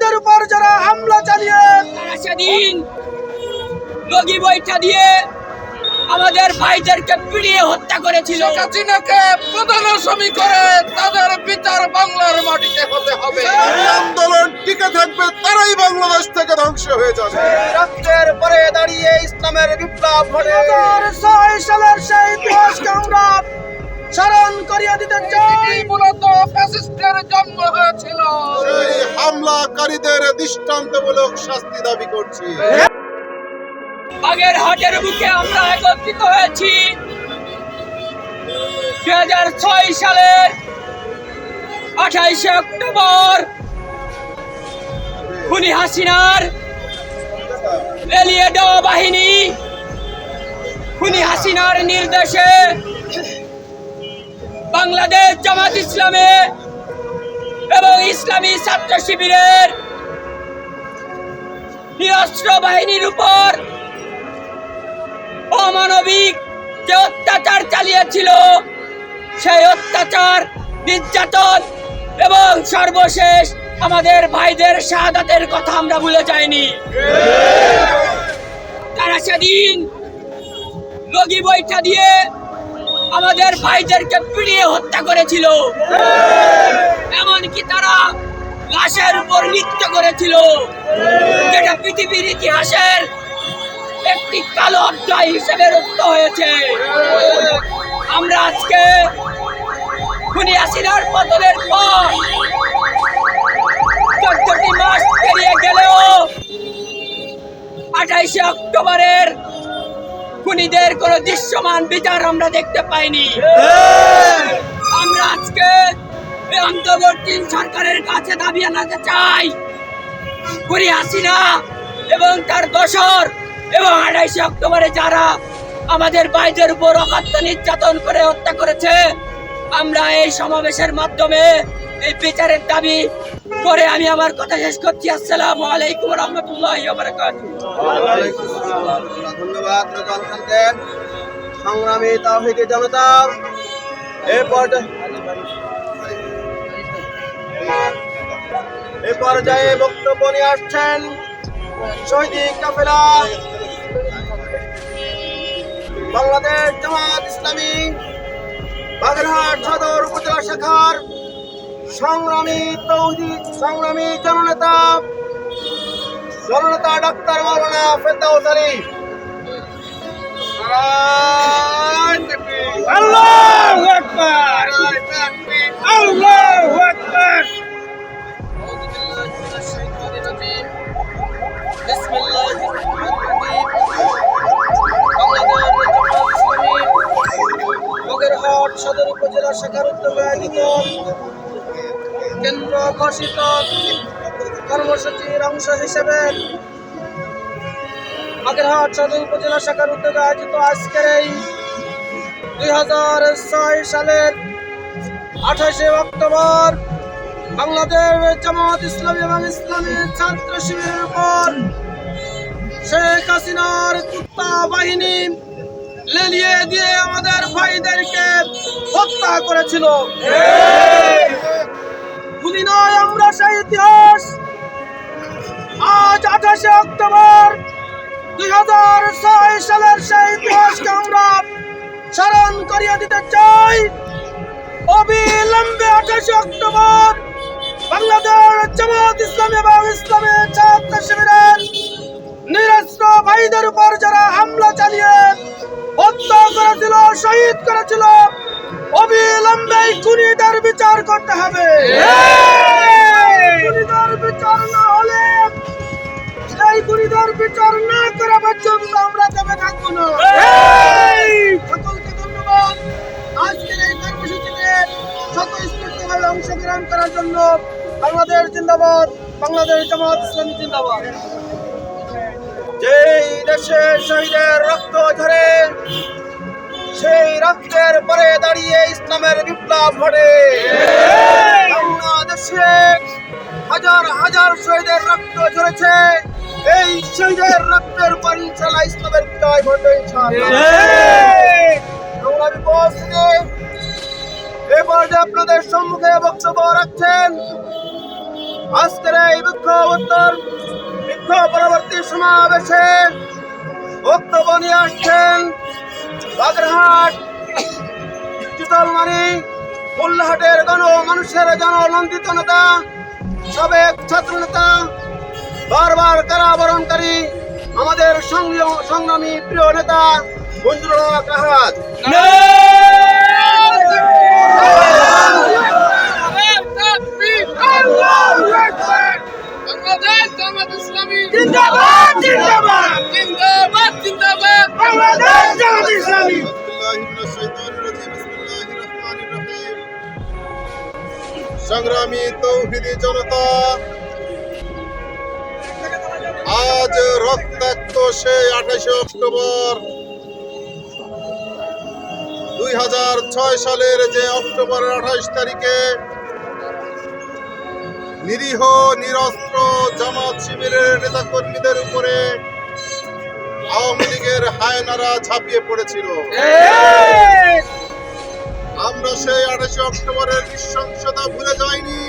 ভাইদের উপর যারা হামলা চালিয়ে সেদিন লগি দিয়ে আমাদের ভাইদেরকে পিড়িয়ে হত্যা করেছিল। হাসিনাকে প্রধান আসামি করে তাদের বিচার বাংলার মাটিতে হতে হবে। আন্দোলন টিকে থাকবে তারাই বাংলাদেশ থেকে ধ্বংস হয়ে যাবে। রক্তের পরে দাঁড়িয়ে ইসলামের বিপ্লব ঘটে। ছয় সালের সেই ইতিহাসকে আমরা স্মরণ করিয়ে দিতে চাই। মূলত ফ্যাসিস্টের জন্ম হয়েছিল। হামলাকারীদের দৃষ্টান্তমূলক শাস্তি দাবি করছি। হাটের বুকে আমরা একত্রিত হয়েছি। দুই হাজার ছয় সালের আঠাইশে অক্টোবর খুনি হাসিনার এলিয়ে বাহিনী খুনি হাসিনার নির্দেশে বাংলাদেশ জামাত ইসলামে এবং ইসলামী ছাত্র শিবিরের নিরস্ত্র বাহিনীর উপর অমানবিক যে অত্যাচার চালিয়েছিল, সেই অত্যাচার, নির্যাতন এবং সর্বশেষ আমাদের ভাইদের শাহাদাতের কথা আমরা ভুলে যাইনি। তারা সেদিন লগি বইটা দিয়ে আমাদের ভাইদেরকে পিড়িয়ে হত্যা করেছিল। এমনকি তারা লাশের উপর নৃত্য করেছিল। যেটা পৃথিবীর ইতিহাসের একটি কালো অধ্যায় হিসেবে রুক্ত হয়েছে। আমরা আজকে খুনি আসিনার পতনের পর চোদ্দটি মাস পেরিয়ে গেলেও আঠাইশে অক্টোবরের খুনিদের কোন দৃশ্যমান বিচার আমরা দেখতে পাইনি। আমরা আজকে অন্তর্বর্তী সরকারের কাছে দাবি আনাতে চাই। খুনি হাসিনা এবং তার দশর এবং আড়াইশে অক্টোবরে যারা আমাদের বাইদের উপর অকাত্য নির্যাতন করে হত্যা করেছে আমরা এই সমাবেশের মাধ্যমে এই বিচারের দাবি করে আমি আমার কথা শেষ করছি। আসসালামু আলাইকুম রহমতুল্লাহ ধন্যবাদ। সংগ্রামী তাহিদি জনতা এ এ পর্যায়ে বক্তব্য নিয়ে আসছেন শহীদি কাফেলা বাংলাদেশ জামাত ইসলামী, বাগেরহাট সদর উপজেলা শাখার সংগ্রামী তৌহিদি সংগ্রামী জননেতা জননেতা ডাক্তার মাওলানা ফেরদাউস আলী। আল্লাহু আকবার। আল্লাহু আকবার। সদর উপজেলা শাখার উদ্যোগে আয়োজিত কেন্দ্র ঘোষিত কর্মসূচির অংশ হিসেবে বাগেরহাট সদর উপজেলা শাখার উদ্যোগে আয়োজিত আজকের এই দুই হাজার ছয় সালের আঠাশে অক্টোবর বাংলাদেশ জামাত ইসলামী এবং ইসলামী ছাত্র শিবিরের উপর শেখ হাসিনার কুত্তা বাহিনী লেলিয়ে দিয়ে আমাদের ভাইদেরকে হত্যা করেছিল। ভুলি নয় আমরা সেই ইতিহাস। আজ আঠাশে অক্টোবর দুই হাজার ছয় সালের সেই ইতিহাসকে আমরা স্মরণ করিয়ে দিতে চাই। অবিলম্বে আঠাশে অক্টোবর বাংলাদেশ জামাত ইসলামী এবং ইসলামী ছাত্র শিবিরের নিরস্ত্র ভাইদের উপর যারা হামলা চালিয়ে হত্যা করেছিল, শহীদ করেছিল পর্যন্ত আমরা তবে থাকব না। সকলকে ধন্যবাদ। আজকের এই কর্মসূচিতে স্বতঃস্ফূর্তভাবে অংশগ্রহণ করার জন্য বাংলাদেশ জিন্দাবাদ বাংলাদেশ জামাত ইসলামী জিন্দাবাদ। যেই দেশে শহীদের রক্ত ঝরে সেই রক্তের পরে দাঁড়িয়ে ইসলামের বিপ্লব ঘটে। বাংলাদেশে হাজার হাজার শহীদের রক্ত ঝরেছে। এই শহীদের রক্তের পর ইনশাল্লাহ ইসলামের বিজয় ঘটবে ইনশাল্লাহ সংগ্রামী উপস্থিতি এ পর্যায়ে আপনাদের সম্মুখে বক্তব্য রাখছেন। আজকের এই বিক্ষোভ উত্তর বিক্ষোভ পরবর্তী সমাবেশে বক্তব্য নিয়ে আসছেন বাগেরহাট চিতলমারি ফুলহাটের গণ মানুষের জননন্দিত নেতা সাবেক ছাত্র নেতা বারবার কারাবরণকারী আমাদের সংগ্রাম- প্রিয় নেতা মঞ্জুরুল কাহাত? সংগ্রামী তৌহিদি জনতা আজ রক্তাক্ত সেই আঠাশে অক্টোবর। দুই হাজার ছয় সালের যে অক্টোবরের আঠাশ তারিখে নিরীহ নিরস্ত্র জামাত শিবিরের নেতাকর্মীদের উপরে আওয়ামী লীগের হায়নারা ঝাঁপিয়ে পড়েছিল। আমরা সেই আঠাশে অক্টোবরের নৃশংসতা ভুলে যাইনি।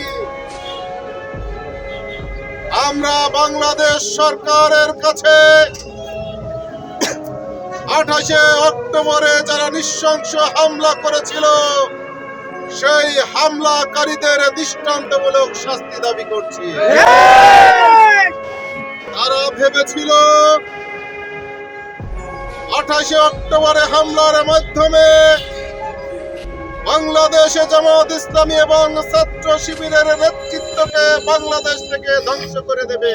আমরা বাংলাদেশ সরকারের কাছে আঠাশে অক্টোবরে যারা নৃশংস হামলা করেছিল, সেই হামলাকারীদের দৃষ্টান্তমূলক শাস্তি দাবি করছি। তারা ভেবেছিল আঠাশে অক্টোবরে হামলার মাধ্যমে বাংলাদেশে জামাত ইসলামী এবং ছাত্র শিবিরের নেতৃত্বকে বাংলাদেশ থেকে ধ্বংস করে দেবে।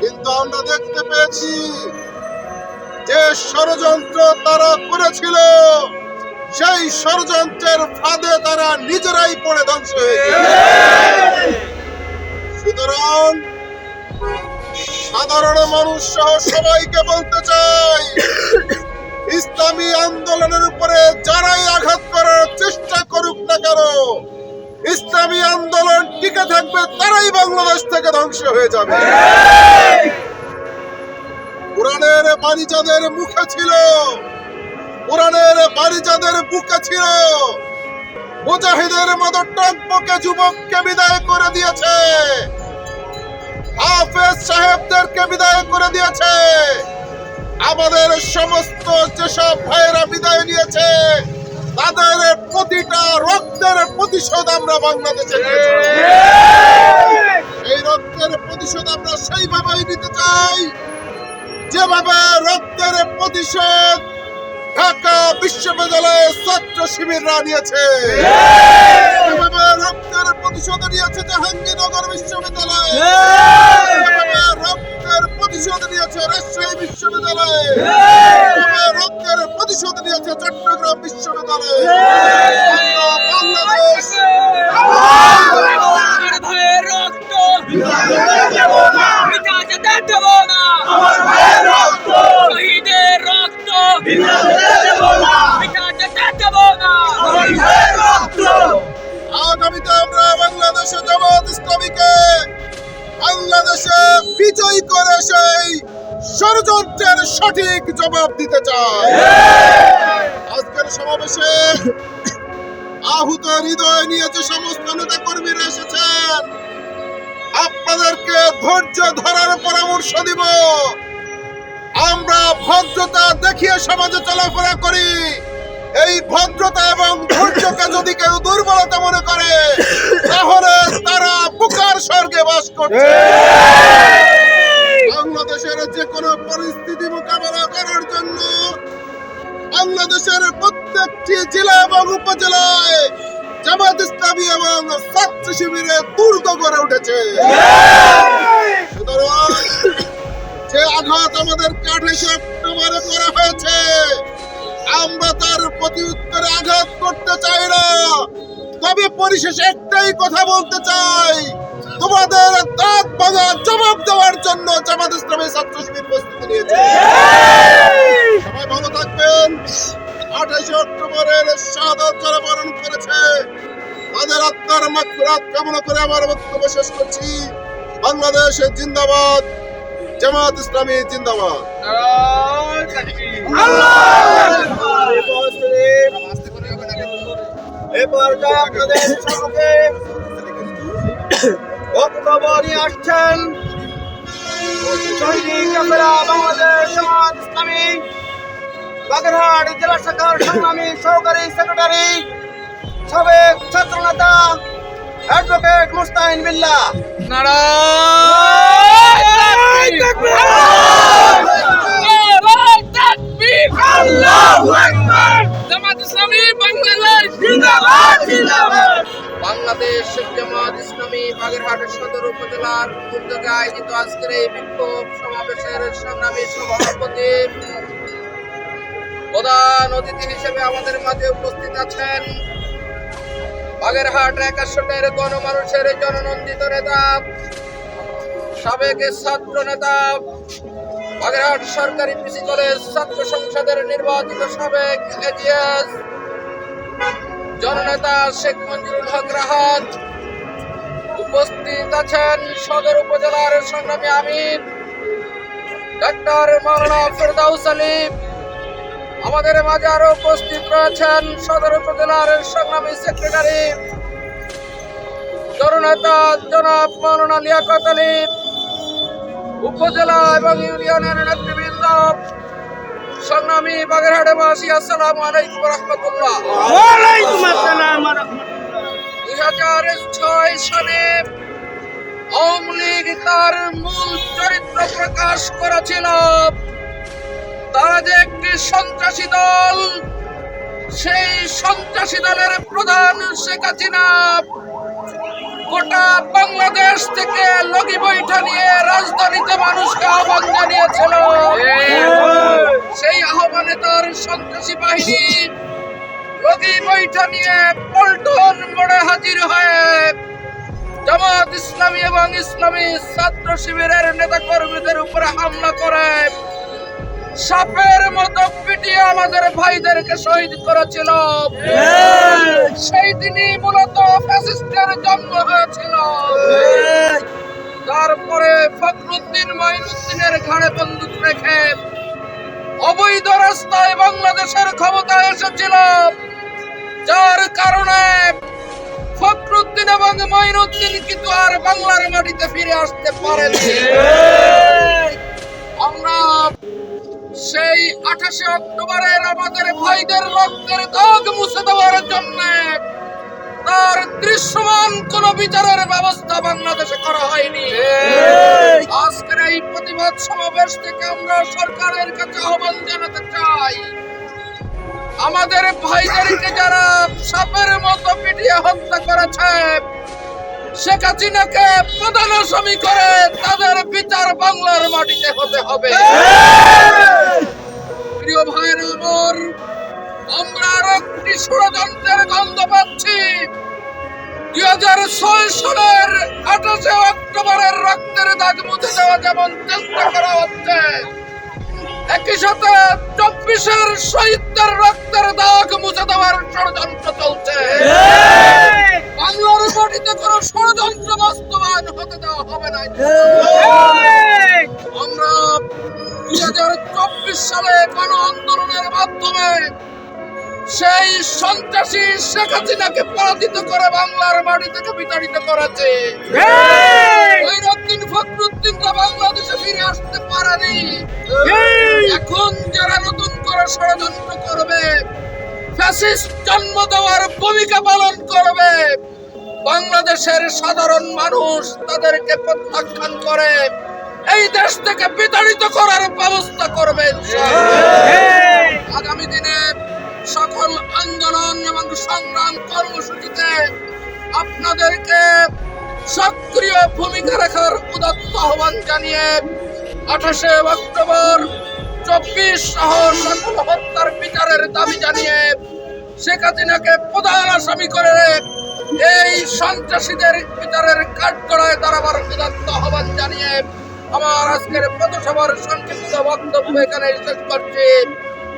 কিন্তু আমরা দেখতে পেয়েছি যে ষড়যন্ত্র তারা করেছিল, সেই ষড়যন্ত্রের ফাঁদে তারা নিজেরাই পড়ে ধ্বংস হয়েছে সুতরাং সাধারণ মানুষ সহ সবাইকে বলতে চাই ইসলামী আন্দোলনের উপরে যারাই আঘাত করার চেষ্টা করুক না কেন, ইসলামী আন্দোলন টিকে থাকবে, তারাই বাংলাদেশ থেকে ধ্বংস হয়ে যাবে। কোরআনের বাণী যাদের মুখে ছিল, কোরআনের বাণী যাদের বুকে ছিল, মুজাহিদের মতো টকবকে যুবককে বিদায় করে দিয়েছে, হাফেজ সাহেবদেরকে বিদায় করে দিয়েছে। আমাদের সমস্ত যেসব ভাইয়েরা বিদায় নিয়েছে, তাদের প্রতিটা রক্তের প্রতিশোধ আমরা বাংলাদেশে। এই রক্তের প্রতিশোধ আমরা সেইভাবেই নিতে চাই, যেভাবে রক্তের প্রতিশোধ ঢাকা বিশ্ববিদ্যালয়ের ছাত্র শিবিররা নিয়েছে। রক্তের প্রতিশোধ নিয়েছে জাহাঙ্গীরনগর বিশ্ববিদ্যালয়। রক্তের প্রতিশোধ নিয়েছে রাজশাহী বিশ্ববিদ্যালয়ে। রক্তের প্রতিশোধ নিয়েছে চট্টগ্রাম বিশ্ববিদ্যালয়ে। বাংলাদেশ। রক্ত পিতা যেতে দেব না শহীদের রক্ত পিতা যেতে দেব না আমরা বাংলাদেশে জামাত ইসলামীকে বাংলাদেশে বিজয়ী করে সেই ষড়যন্ত্রের সঠিক জবাব দিতে চাই। আজকের সমাবেশে আহুত হৃদয় নিয়ে যে সমস্ত নেতা কর্মীরা এসেছেন, আপনাদেরকে ধৈর্য ধরার পরামর্শ দিব। আমরা ভদ্রতা দেখিয়ে সমাজে চলাফেরা করি। এই ভদ্রতা এবং ধৈর্যকে যদি কেউ দুর্বলতা মনে করে, তাহলে তারা বুকার স্বর্গে বাস করছে। বাংলাদেশের যে কোনো পরিস্থিতি মোকাবেলা করার জন্য বাংলাদেশের প্রত্যেকটি জেলা এবং উপজেলায় জামাত ইসলামী এবং ছাত্র শিবিরে দুর্গ গড়ে উঠেছে। সুতরাং যে আঘাত আমাদের আঠাশে অক্টোবরে করা হয়েছে, আমরা তার প্রতি উত্তরে আঘাত করতে চাই না। তবে পরিশেষে একটাই কথা বলতে চাই, তোমাদের দাঁত ভাঙা জবাব দেওয়ার জন্য জামাত ইসলামী ছাত্র শিবির প্রস্তুতি নিয়েছে। সবাই ভালো থাকবেন। আঠাশে অক্টোবরের শাহাদত যারা বরণ করেছে, তাদের আত্মার মাগফিরাত কামনা করে আমার বক্তব্য শেষ করছি। বাংলাদেশ জিন্দাবাদ। জামাত ইসলামী জিন্দাবাদ। আসছেন বাংলাদেশ জামাত ইসলামী। বাগেরহাট জেলা শাখার সংগ্রামী সহকারী সেক্রেটারি সাবেক ছাত্র নেতা অ্যাডভোকেট মুস্তাহিন বিল্লাহ। জামাত ইসলামী বাংলাদেশ জামাত ইসলামী বাগেরহাট সদর উপজেলার উদ্যোগে আয়োজিত আজকের এই বিক্ষোভ সমাবেশের সংগ্রামী সভাপতি প্রধান অতিথি হিসেবে আমাদের মাঝে উপস্থিত আছেন বাগেরহাট একাশনের গণমানুষের জননন্দিত নেতা সাবেক ছাত্র নেতা, বাগেরহাট সরকারি পিসি কলেজ ছাত্র সংসদের নির্বাচিত সাবেক এজিএস জননেতা শেখ মঞ্জুরুল হক রাহাত। উপস্থিত আছেন সদর উপজেলার সংগ্রামী আমির, ডাক্তার মাওলানা ফেরদাউস আলিম। আমাদের মাঝে আরও উপস্থিত রয়েছেন সদর উপজেলার সংগ্রামী সেক্রেটারি, জননেতা জনাব মাওলানা লিয়াকত আলী উপজেলা এবং ইউনিয়নের নেতৃবৃন্দ সংগ্রামী বাগেরহাটবাসী আসসালামু আলাইকুম রহমতুল্লাহ। দুই হাজার ছয় সালে আওয়ামী লীগ তার মূল চরিত্র প্রকাশ করেছিল। তারা যে একটি সন্ত্রাসী দল সেই সন্ত্রাসী দলের প্রধান শেখ হাসিনা। গোটা বাংলাদেশ থেকে লগি বৈঠা নিয়ে রাজধানীতে মানুষকে আহ্বান জানিয়েছিল। সেই আহ্বানে তার সন্ত্রাসী বাহিনী লগি বৈঠা নিয়ে পল্টন মোড়ে হাজির হয়ে জামাত ইসলামী এবং ইসলামী ছাত্র শিবিরের নেতা কর্মীদের উপরে হামলা করে। সাপের মতো পিটিয়ে আমাদের ভাইদেরকে শহীদ করেছিল। সেই দিনই মূলত ফ্যাসিস্টের জন্ম হয়েছিল। তারপরে ফখরুদ্দিন মাইনুদ্দিনের ঘাড়ে বন্দুক রেখে অবৈধ রাস্তায় বাংলাদেশের ক্ষমতায় এসেছিল। যার কারণে ফখরুদ্দিন এবং মাইনুদ্দিন কিন্তু আর বাংলার মাটিতে ফিরে আসতে পারেনি আমরা সেই আঠাশে অক্টোবরের আমাদের ভাইদের রক্তের দাগ মুছে দেওয়ার জন্য তার দৃশ্যমান কোন বিচারের ব্যবস্থা বাংলাদেশে করা হয়নি। আজকের এই প্রতিবাদ সমাবেশ থেকে আমরা সরকারের কাছে আহ্বান জানাতে চাই। আমাদের ভাইদেরকে যারা সাপের মতো পিটিয়ে হত্যা করেছে শেখ হাসিনাকে প্রধান আসামি করে তাদের বিচার বাংলার মাটিতে হতে হবে। প্রিয় ভাইয়ের আমার, আমরা আরও একটি ষড়যন্ত্রের গন্ধ পাচ্ছি। দুই হাজার ছয় সালের আঠাশে অক্টোবরের রক্তের দাগ মুছে দেওয়া যেমন চেষ্টা করা হচ্ছে, একই সাথে চব্বিশের শহীদদের রক্তের দাগ সন্ত্রাসী শেখ হাসিনাকে পরাজিত করে বাংলার মাটি থেকে বিতাড়িত করেছে। গৈরুদ্দিন ফখরুদ্দিনরা বাংলাদেশে ফিরে আসতে পারেনি। এখন যারা নতুন করে ষড়যন্ত্র করবে ফ্যাসিস্ট জন্ম দেওয়ার ভূমিকা পালন করবে বাংলাদেশের সাধারণ মানুষ তাদেরকে প্রত্যাখ্যান করে এই দেশ থেকে বিতাড়িত করার ব্যবস্থা করবে। আগামী দিনে সকল আন্দোলন এবং সংগ্রাম কর্মসূচিতে আপনাদেরকে সক্রিয় ভূমিকা রাখার উদাত্ত আহ্বান জানিয়ে আঠাশে অক্টোবর চব্বিশ সহ সকল হত্যার বিচারের দাবি জানিয়ে শেখ হাসিনাকে প্রধান আসামি করে এই সন্ত্রাসীদের বিচারের কাঠগড়ায় দাঁড়াবার উদাত্ত আহ্বান জানিয়ে আমার আজকের পথসভার সংক্ষিপ্ত বক্তব্য এখানে শেষ করছি।